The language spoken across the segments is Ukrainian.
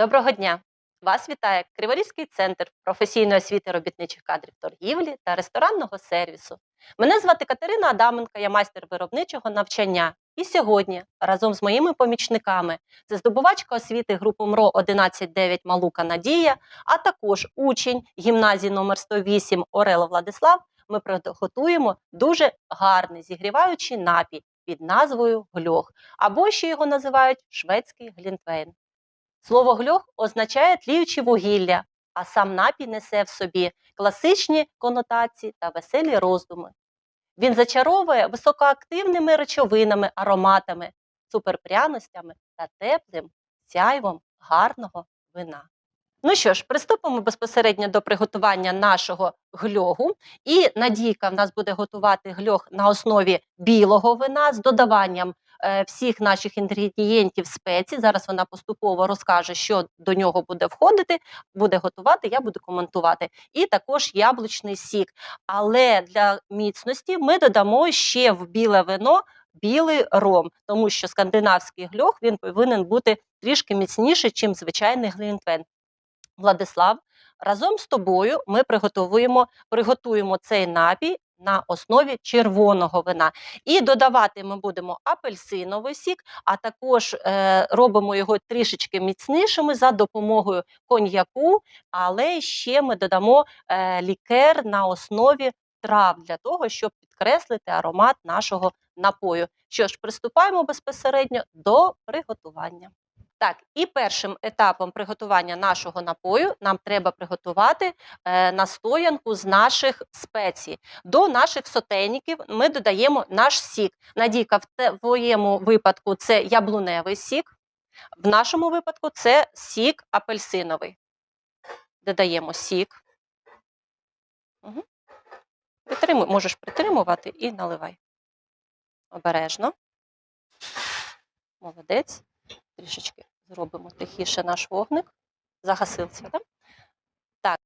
Доброго дня! Вас вітає Криворізький центр професійної освіти робітничих кадрів торгівлі та ресторанного сервісу. Мене звати Катерина Адаменко, я майстер виробничого навчання. І сьогодні разом з моїми помічниками це здобувачка освіти групи МРО 119 Малука Надія, а також учень гімназії номер 108 Орело Владислав. Ми приготуємо дуже гарний зігріваючий напій під назвою гльох, або ще його називають шведський глінтвейн. Слово гльох означає тліючі вугілля, а сам напій несе в собі класичні конотації та веселі роздуми. Він зачаровує високоактивними речовинами, ароматами, суперпряностями та теплим сяйвом гарного вина. Ну що ж, приступимо безпосередньо до приготування нашого гльогу. І Надійка в нас буде готувати гльох на основі білого вина з додаванням всіх наших інгредієнтів спецій. Зараз вона поступово розкаже, що до нього буде входити, буде готувати, я буду коментувати. І також яблучний сік. Але для міцності ми додамо ще в біле вино білий ром, тому що скандинавський гльох він повинен бути трішки міцніший, ніж звичайний глінтвейн. Владислав, разом з тобою ми приготуємо, приготуємо цей напій на основі червоного вина. І додавати ми будемо апельсиновий сік, а також е, робимо його трішечки міцнішими за допомогою коньяку, але ще ми додамо е, лікер на основі трав для того, щоб підкреслити аромат нашого напою. Що ж, приступаємо безпосередньо до приготування. Так, і першим етапом приготування нашого напою нам треба приготувати е, настоянку з наших спецій. До наших сотейників ми додаємо наш сік. Надійка, в твоєму випадку це яблуневий сік, в нашому випадку це сік апельсиновий. Додаємо сік. Угу. Притримуй, можеш притримувати і наливай. Обережно. Молодець. Трішечки зробимо тихіше наш вогник. Загасився, так?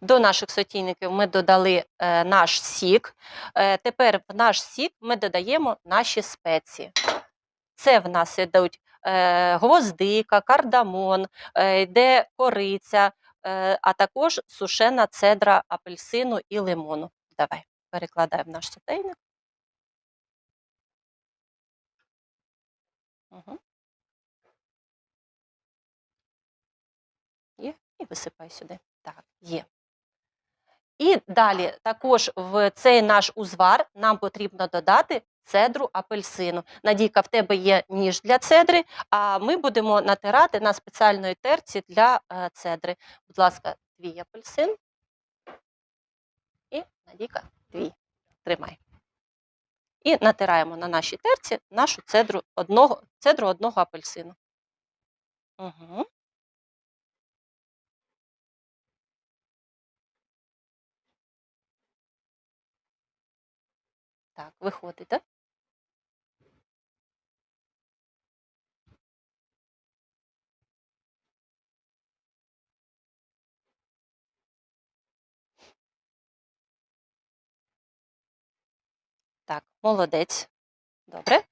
До наших сотійників ми додали е, наш сік. Е, тепер в наш сік ми додаємо наші спеції. Це в нас йдуть е, гвоздика, кардамон, е, йде кориця, е, а також сушена цедра апельсину і лимону. Давай перекладаємо наш сотейник. Угу. І висипай сюди. Так, є. І далі також в цей наш узвар нам потрібно додати цедру апельсину. Надійка, в тебе є ніж для цедри, а ми будемо натирати на спеціальної терці для е, цедри. Будь ласка, твій апельсин. І Надійка, твій. Тримай. І натираємо на нашій терці нашу цедру одного, цедру одного апельсину. Угу. Так, виходить, так? Так, молодець. Добре.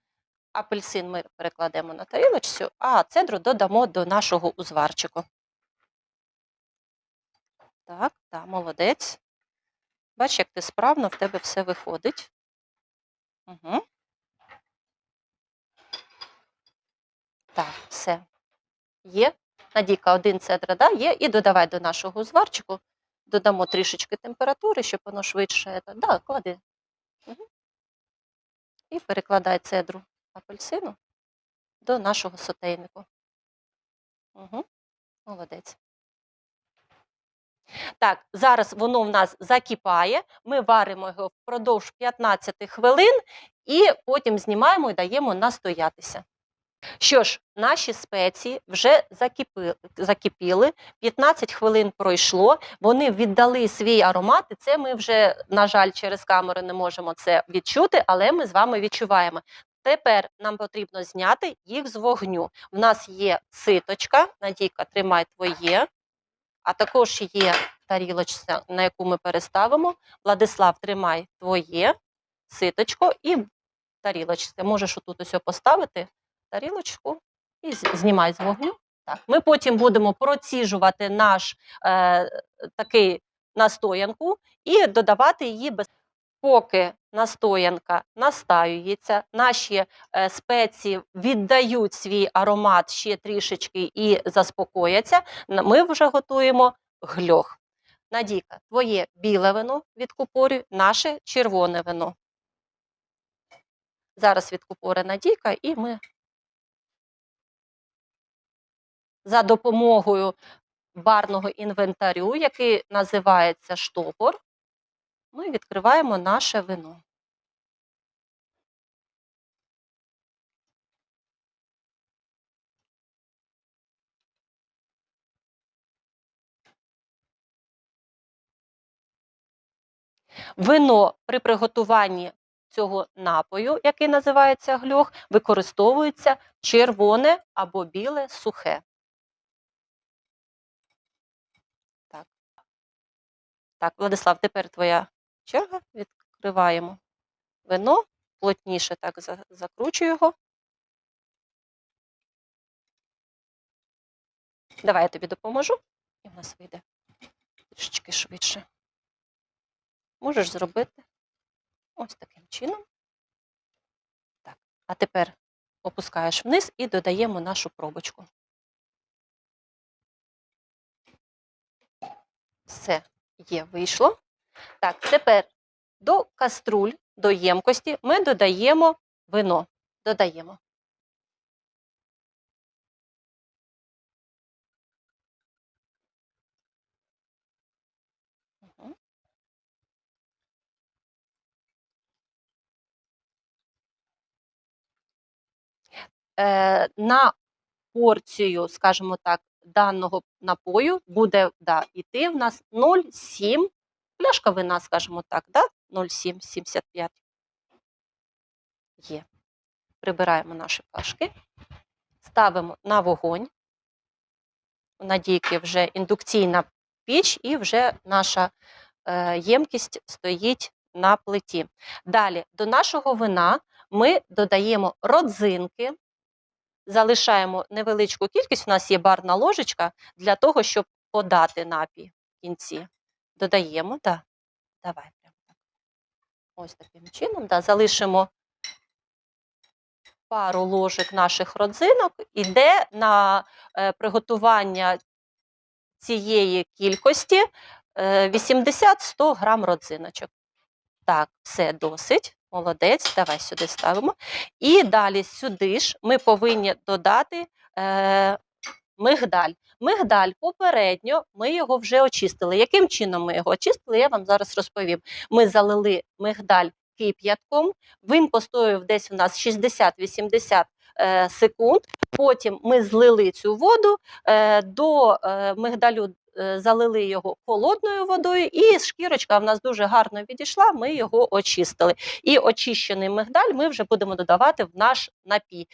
Апельсин ми перекладемо на тарілочцю, а цедру додамо до нашого узварчику. Так, так, молодець. Бач, як ти справно в тебе все виходить. Угу. Так, все. Є. Надійка, один цедра, да, є. І додавай до нашого узварчику. Додамо трішечки температури, щоб воно швидше. Да, клади. Угу. І перекладай цедру апельсину до нашого сотейнику. Угу. Молодець. Так, зараз воно в нас закипає. Ми варимо його впродовж 15 хвилин і потім знімаємо і даємо настоятися. Що ж, наші спеції вже закипи, закипіли, 15 хвилин пройшло, вони віддали свій аромат, і це ми вже, на жаль, через камеру не можемо це відчути, але ми з вами відчуваємо. Тепер нам потрібно зняти їх з вогню. В нас є ситочка, Надійка, тримай твоє, а також є тарілочка, на яку ми переставимо. Владислав, тримай твоє ситочко і тарілочка. Можеш отут ось поставити тарілочку і знімай з вогню. Так. Ми потім будемо проціжувати наш е, такий настоянку і додавати її без поки настоянка настаюється, наші е, спеції віддають свій аромат ще трішечки і заспокояться. Ми вже готуємо гльох. Надійка, твоє біле вино відкупорюй, наше червоне вино. Зараз відкупоре Надійка, і ми за допомогою барного інвентарю, який називається штопор, ми відкриваємо наше вино. Вино при приготуванні цього напою, який називається гльох, використовується червоне або біле сухе. Так, так Владислав, тепер твоя черга. Відкриваємо вино, плотніше так за- закручую його. Давай я тобі допоможу, і в нас вийде трішечки швидше. Можеш зробити ось таким чином. Так. А тепер опускаєш вниз і додаємо нашу пробочку. Все є, вийшло. Так, тепер до каструль, до ємкості ми додаємо вино. Додаємо. Е, на порцію, скажімо так, даного напою буде да, йти в нас 0,7 пляшка вина, скажімо так, да? 0,775. Є. Прибираємо наші пляшки, ставимо на вогонь. У Надійки вже індукційна піч, і вже наша е, ємкість стоїть на плиті. Далі до нашого вина ми додаємо родзинки, залишаємо невеличку кількість. У нас є барна ложечка для того, щоб подати напій в кінці. Додаємо, да. Давай прямо. Ось таким чином. Да. Залишимо пару ложок наших родзинок. Іде на е, приготування цієї кількості е, 80-100 грам родзиночок. Так, все досить. Молодець, давай сюди ставимо. І далі сюди ж ми повинні додати е, мигдаль. Мигдаль попередньо ми його вже очистили. Яким чином ми його очистили, я вам зараз розповім. Ми залили мигдаль кип'ятком, він постояв десь у нас 60-80 е, секунд. Потім ми злили цю воду, е, до е, мигдалю залили його холодною водою, і шкірочка в нас дуже гарно відійшла, ми його очистили. І очищений мигдаль ми вже будемо додавати в наш напій.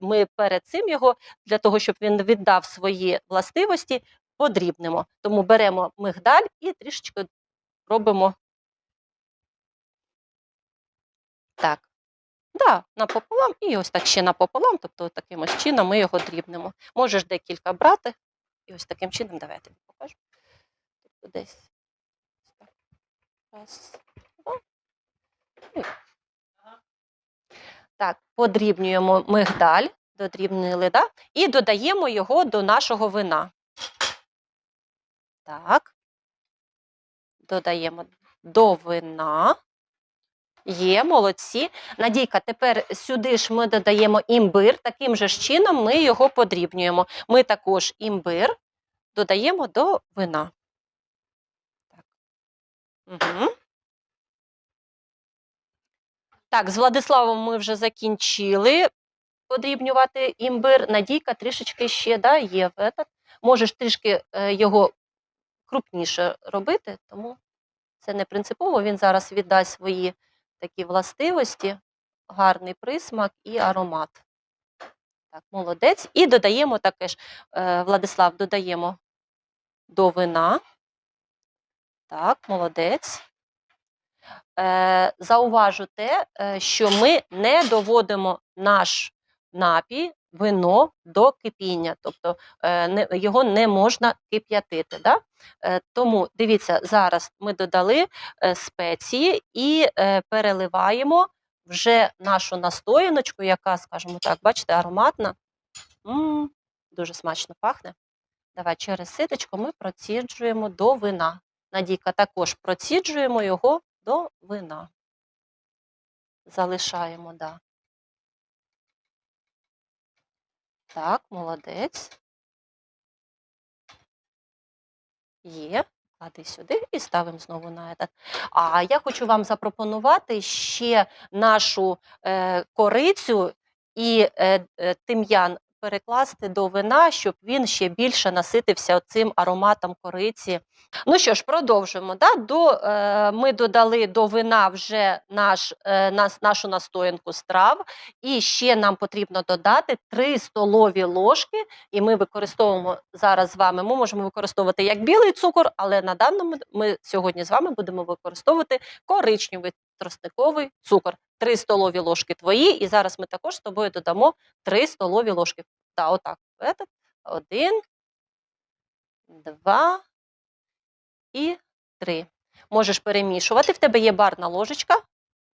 Ми перед цим його, для того, щоб він віддав свої властивості, подрібнемо. Тому беремо мигдаль і трішечки робимо так. Да, напополам і ось так ще напополам, тобто таким ось чином ми його дрібнемо. Можеш декілька брати, і ось таким чином, давай я тобі покажу. Тобто десь. Раз, два. і- Так, подрібнюємо мигдаль, додрібнили, да? і додаємо його до нашого вина. Так. Додаємо до вина. Є, молодці. Надійка, тепер сюди ж ми додаємо імбир. Таким же ж чином ми його подрібнюємо. Ми також імбир додаємо до вина. Так. Угу. Так, з Владиславом ми вже закінчили подрібнювати імбир. Надійка трішечки ще да, є этот. Можеш трішки е, його крупніше робити, тому це не принципово. Він зараз віддасть свої такі властивості, гарний присмак і аромат. Так, молодець. І додаємо таке ж, е, Владислав, додаємо до вина. Так, молодець. Е, зауважу те, е, що ми не доводимо наш напій вино до кипіння, тобто е, його не можна кип'ятити. Да? Тому дивіться, зараз ми додали спеції і переливаємо вже нашу настояночку, яка, скажімо так, бачите, ароматна. м дуже смачно пахне. Давай через ситочко ми проціджуємо до вина. Надійка також проціджуємо його до вина. Залишаємо, да. Так, молодець. Є. Клади сюди і ставимо знову на этот. А я хочу вам запропонувати ще нашу е, корицю і е, е, тим'ян перекласти до вина, щоб він ще більше наситився цим ароматом кориці. Ну що ж, продовжуємо. Да? До, е, ми додали до вина вже наш, е, нас, нашу настоянку страв, і ще нам потрібно додати 3 столові ложки, і ми використовуємо зараз з вами. Ми можемо використовувати як білий цукор, але на даному ми сьогодні з вами будемо використовувати коричневий тростниковий цукор. 3 столові ложки твої, і зараз ми також з тобою додамо 3 столові ложки. Та, отак. Один, два і три. Можеш перемішувати. В тебе є барна ложечка.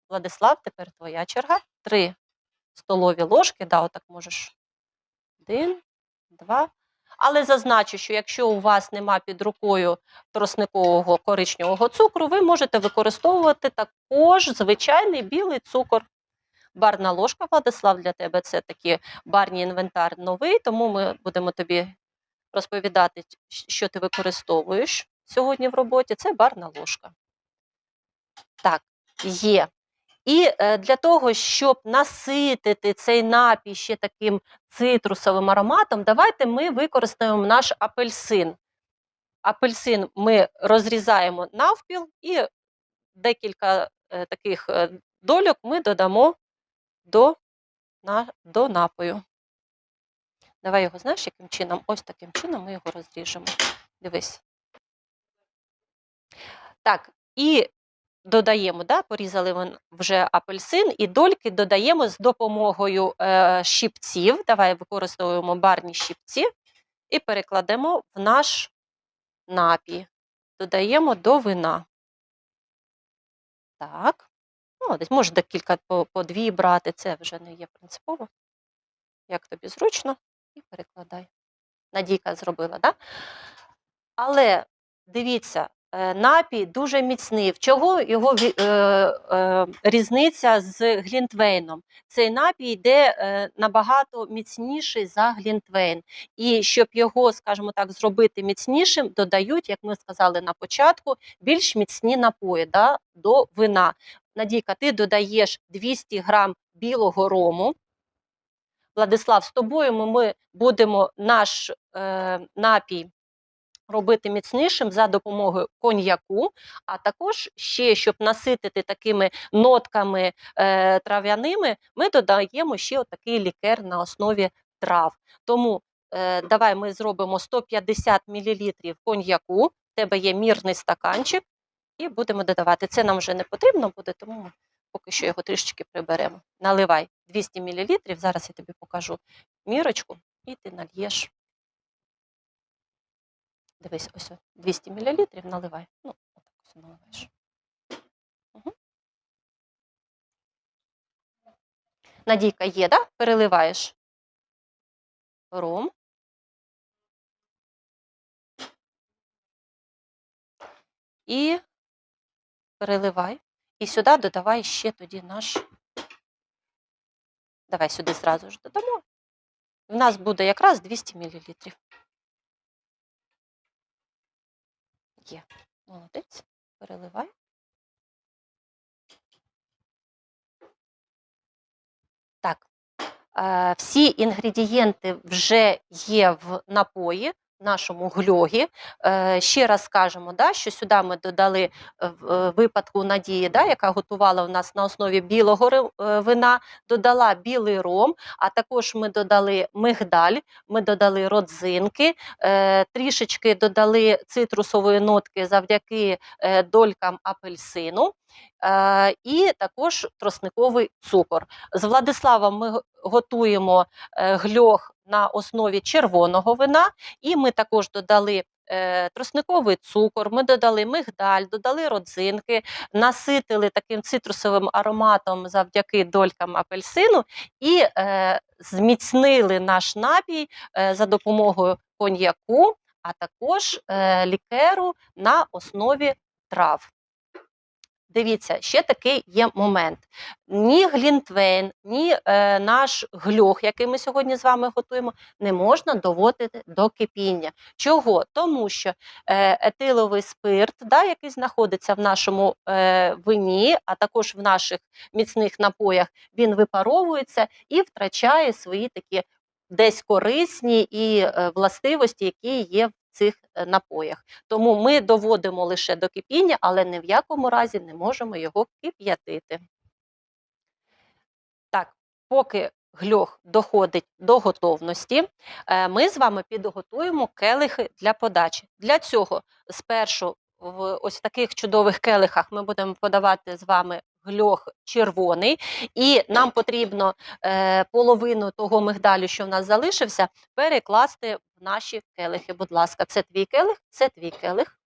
Владислав, тепер твоя черга. Три столові ложки. Да, отак можеш. Один, два. Але зазначу, що якщо у вас нема під рукою тросникового коричневого цукру, ви можете використовувати також звичайний білий цукор. Барна ложка, Владислав, для тебе це такий барний інвентар новий, тому ми будемо тобі розповідати, що ти використовуєш сьогодні в роботі. Це барна ложка. Так, є. І е, для того, щоб наситити цей напій ще таким цитрусовим ароматом, давайте ми використаємо наш апельсин. Апельсин ми розрізаємо навпіл і декілька е, таких е, дольок ми додамо до, на, до напою. Давай його, знаєш, яким чином? Ось таким чином ми його розріжемо. Дивись. Так, і додаємо, да, порізали вже апельсин, і дольки додаємо з допомогою е, щипців. Давай використовуємо барні щипці і перекладемо в наш напій. Додаємо до вина. Так. Ну, десь може декілька по, по дві брати, це вже не є принципово. Як тобі зручно, і перекладай. Надійка зробила, так? Да? Але дивіться, напій дуже міцний. В чого його е, е, різниця з глінтвейном? Цей напій йде е, набагато міцніший за глінтвейн. І щоб його, скажімо так, зробити міцнішим, додають, як ми сказали на початку, більш міцні напої да, до вина. Надійка, ти додаєш 200 грам білого рому. Владислав, з тобою ми будемо наш е, напій робити міцнішим за допомогою коньяку, а також ще, щоб наситити такими нотками е, трав'яними, ми додаємо ще отакий лікер на основі трав. Тому е, давай ми зробимо 150 мл коньяку, в тебе є мірний стаканчик, і будемо додавати. Це нам вже не потрібно буде, тому ми поки що його трішечки приберемо. Наливай 200 мл, зараз я тобі покажу мірочку, і ти нальєш. Дивись, ось 200 мл наливай. Ну, отак ось наливаєш. Угу. Надійка є, да? Переливаєш ром. І переливай. І сюди додавай ще тоді наш. Давай сюди зразу ж додамо. У нас буде якраз 200 мл. Є. Молодець. Переливай. Так. Всі інгредієнти вже є в напої. Нашому гльогі. Е, Ще раз скажемо, да, що сюди ми додали е, е, випадку Надії, да, яка готувала у нас на основі білого вина, додала білий ром, а також ми додали мигдаль, ми додали родзинки, трішечки додали цитрусової нотки завдяки долькам апельсину. І також тросниковий цукор. З Владиславом ми готуємо гльох на основі червоного вина, і ми також додали е, тросниковий цукор, ми додали мигдаль, додали родзинки, наситили таким цитрусовим ароматом завдяки долькам апельсину і е, зміцнили наш напій е, за допомогою коньяку, а також е, лікеру на основі трав. Дивіться, ще такий є момент. Ні глінтвейн, ні е, наш гльох, який ми сьогодні з вами готуємо, не можна доводити до кипіння. Чого? Тому що е, етиловий спирт, да, який знаходиться в нашому е, вині, а також в наших міцних напоях, він випаровується і втрачає свої такі десь корисні і е, властивості, які є в цих е, напоях. Тому ми доводимо лише до кипіння, але ні в якому разі не можемо його кип'ятити. Так, поки гльох доходить до готовності, е, ми з вами підготуємо келихи для подачі. Для цього спершу в ось таких чудових келихах ми будемо подавати з вами гльох червоний, і нам потрібно е, половину того мигдалю, що в нас залишився, перекласти в наші келихи. Будь ласка, це твій келих, це твій келих.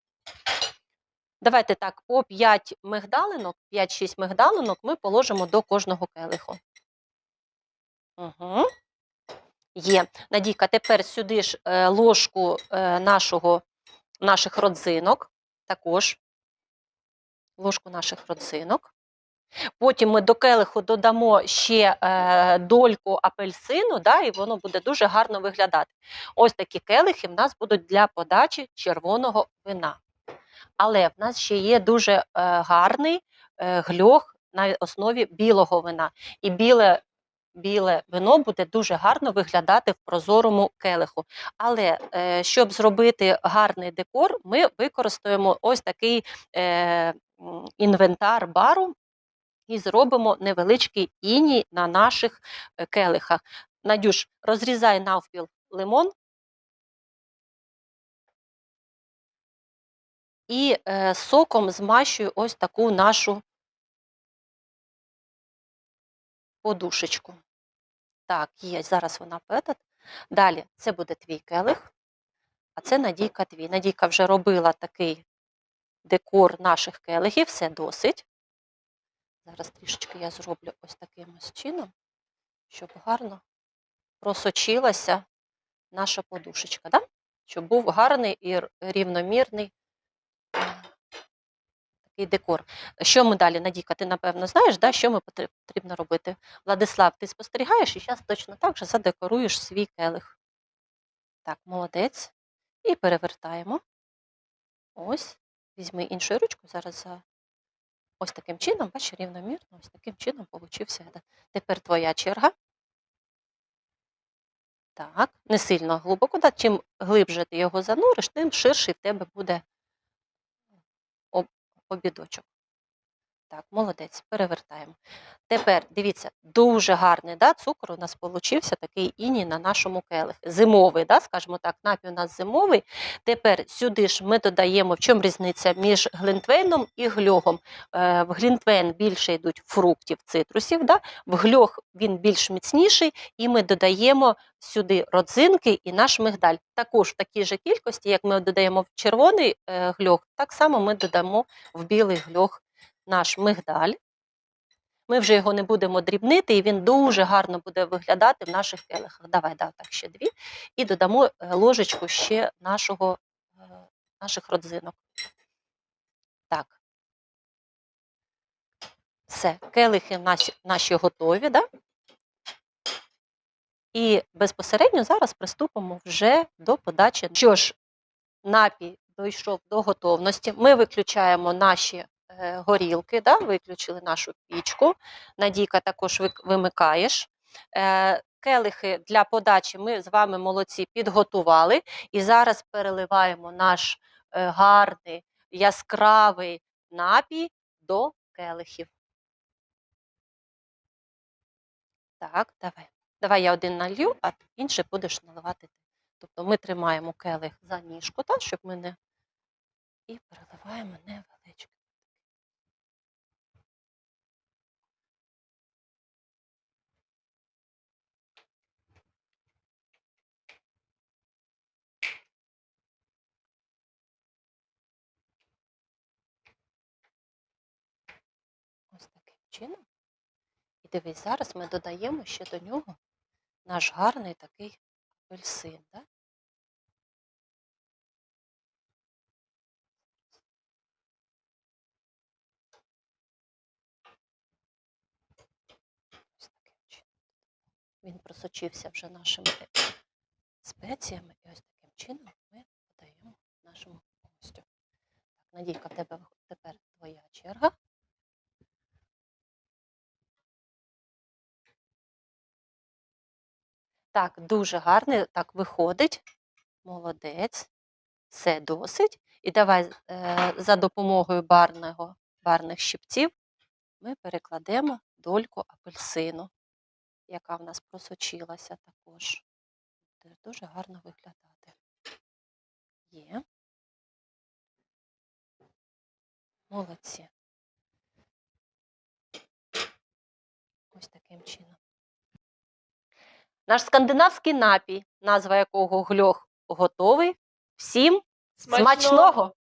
Давайте так, по 5 мигдалинок, 5-6 мигдалинок ми положимо до кожного келиху. Угу. Є. Надійка, тепер сюди ж е, ложку е, нашого, наших родзинок. Також ложку наших родзинок. Потім ми до келиху додамо ще е, дольку апельсину, да, і воно буде дуже гарно виглядати. Ось такі келихи в нас будуть для подачі червоного вина. Але в нас ще є дуже е, гарний е, гльох на основі білого вина. І біле, біле вино буде дуже гарно виглядати в прозорому келиху. Але е, щоб зробити гарний декор, ми використаємо ось такий е, інвентар бару і зробимо невеличкий іній на наших е, келихах. Надюш, розрізай навпіл лимон. І е, соком змащую ось таку нашу подушечку. Так, є, зараз вона петат. Далі це буде твій келих, а це Надійка твій. Надійка вже робила такий декор наших келихів, все досить. Зараз трішечки я зроблю ось таким ось чином, щоб гарно просочилася наша подушечка, да? щоб був гарний і рівномірний е, такий декор. Що ми далі, Надійка, ти напевно знаєш, да, що ми потрібно робити? Владислав, ти спостерігаєш і зараз точно так же задекоруєш свій келих. Так, молодець. І перевертаємо. Ось. Візьми іншою ручкою, зараз за ось таким чином, бачиш, рівномірно, ось таким чином получився. Тепер твоя черга. Так, не сильно глибоко. Так. Чим глибше ти його зануриш, тим ширший в тебе буде обідочок. Так, молодець, перевертаємо. Тепер дивіться, дуже гарний да, цукор у нас получився такий іній на нашому келихі. Зимовий, да, скажімо так, напій у нас зимовий. Тепер сюди ж ми додаємо, в чому різниця між глінтвейном і гльогом. Е, в глінтвейн більше йдуть фруктів, цитрусів, да? в гльог він більш міцніший, і ми додаємо сюди родзинки і наш мигдаль. Також в такій же кількості, як ми додаємо в червоний е, гльог, так само ми додамо в білий гльог наш мигдаль. Ми вже його не будемо дрібнити, і він дуже гарно буде виглядати в наших келихах. Давай, да, так, ще дві. І додамо е, ложечку ще нашого, е, наших родзинок. Так. Все, келихи наші, наші готові, да? І безпосередньо зараз приступимо вже до подачі. Що ж, напій дійшов до готовності. Ми виключаємо наші горілки, да? виключили нашу пічку. Надійка також вимикаєш. Е, келихи для подачі ми з вами молодці підготували. І зараз переливаємо наш е, гарний яскравий напій до келихів. Так, давай. Давай я один налью, а інший будеш наливати ти. Тобто ми тримаємо келих за ніжку, так, щоб ми не. І переливаємо невеличко. Ось таким чином. І дивись, зараз ми додаємо ще до нього наш гарний такий апельсин. Да? Він просочився вже нашими спеціями, і ось таким чином ми додаємо нашому гостю. Надійка, в тебе тепер твоя черга. Так, дуже гарно так виходить. Молодець. Все досить. І давай е, за допомогою барного, барних щипців ми перекладемо дольку апельсину, яка в нас просочилася також. Дуже гарно виглядати. Є. Молодці. Ось таким чином. Наш скандинавський напій, назва якого гльох, готовий. Всім смачного!